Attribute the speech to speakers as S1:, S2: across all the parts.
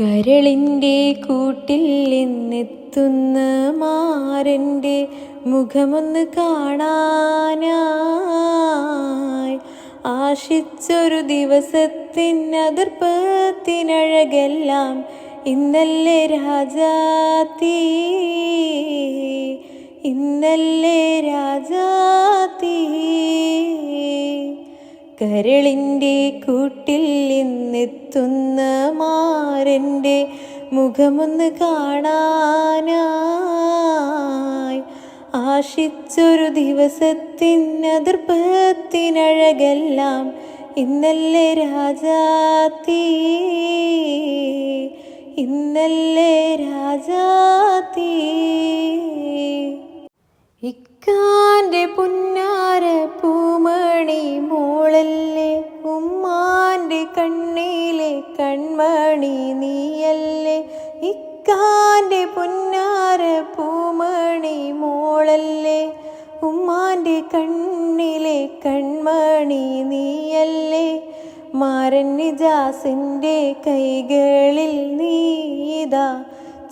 S1: കരളിന്റെ കൂട്ടിൽ നിന്നെത്തുന്ന മാരന്റെ മുഖമൊന്ന് കാണാനായി. ആശിച്ചൊരു ദിവസത്തിനതിർപ്പത്തിനഴകെല്ലാം ഇന്നല്ലേ രാജാത്തീ കരളിന്റെ കൂട്ടിൽ നിന്നെത്തുന്ന മാരന്റെ മുഖമൊന്ന് കാണാനായി. ആശിച്ചൊരു ദിവസത്തിനതിർപ്പത്തിനഴകെല്ലാം ഇന്നല്ലേ രാജാത്തീ ഇന്നല്ലേ രാജാത്തീ ഇക്കാന്റെ പുന്ന മോളല്ലേ ഉമ്മാന്റെ കണ്ണിലെ കൺമണി നീയല്ലേ? ഇക്കാന്റെ പുന്നാര പൂമണി മോളല്ലേ? ഉമ്മാന്റെ കണ്ണിലെ കൺമണി നീയല്ലേ? മാരൻ നിജാസിന്റെ കൈകളിൽ നീതാ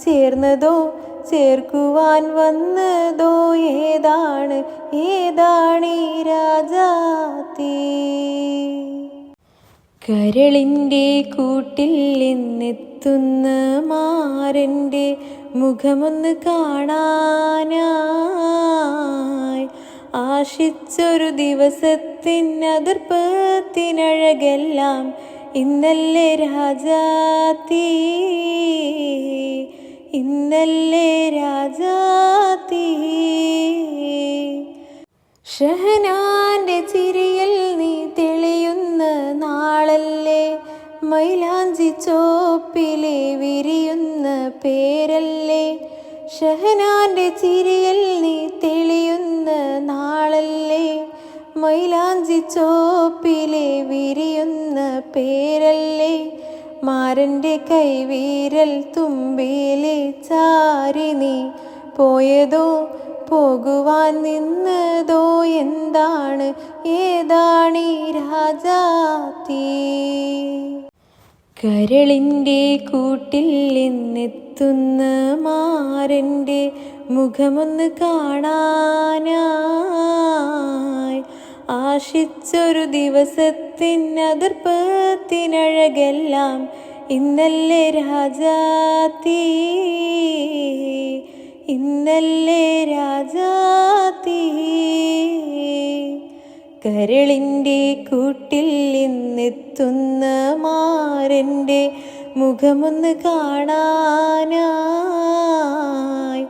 S1: ചേർന്നതോ? ചേർക്കുവാൻ വന്നതോ? ഏതാണ്? ഏതാണീ രാജാത്തീ കരളിന്റെ കൂട്ടിൽ നിന്നെത്തുന്ന മാരന്റെ മുഖമൊന്ന് കാണാനായി. ആശിച്ചൊരു ദിവസത്തിനതിർപ്പത്തിനഴകെല്ലാം ഇന്നല്ലേ രാജാത്തീ ഇന്നല്ലേ രാജാത്തീ ഷഹനാന്റെ ചിരിയിൽ മൈലാഞ്ചി ചോപ്പിലെ വിരിയുന്ന പേരല്ലേ? ഷഹനാന്റെ ചിരിയിൽ നീ തെളിയുന്ന നാളല്ലേ? മൈലാഞ്ചി ചോപ്പിലെ വിരിയുന്ന പേരല്ലേ? മാരന്റെ കൈവീരൽ തുമ്പിലെ ചാരി നീ പോയതോ? പോകുവാൻ നിന്നതോ എന്താണ്? ഏതാണീ രാജാത്തീ കരളിന്റെ കൂട്ടിൽ നിന്നെത്തുന്ന മാരന്റെ മുഖമൊന്ന് കാണാനായി. ആശിച്ചൊരു ദിവസത്തിനതിർപ്പത്തിനഴകെല്ലാം ഇന്നല്ലേ രാജാത്തീ ഇന്നല്ലേ രാജാത്തീ കരളിന്റെ കൂട്ടിൽ നിന്നെത്തുന്ന മാരന്റെ മുഖമൊന്ന് കാണാനായി.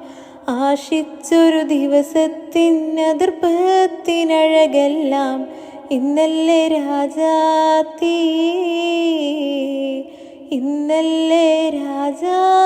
S1: ആശിച്ചൊരു ദിവസത്തിനതിർപ്പത്തിനഴകെല്ലാം ഇന്നല്ലേ രാജാത്തീ ഇന്നല്ലേ രാജാ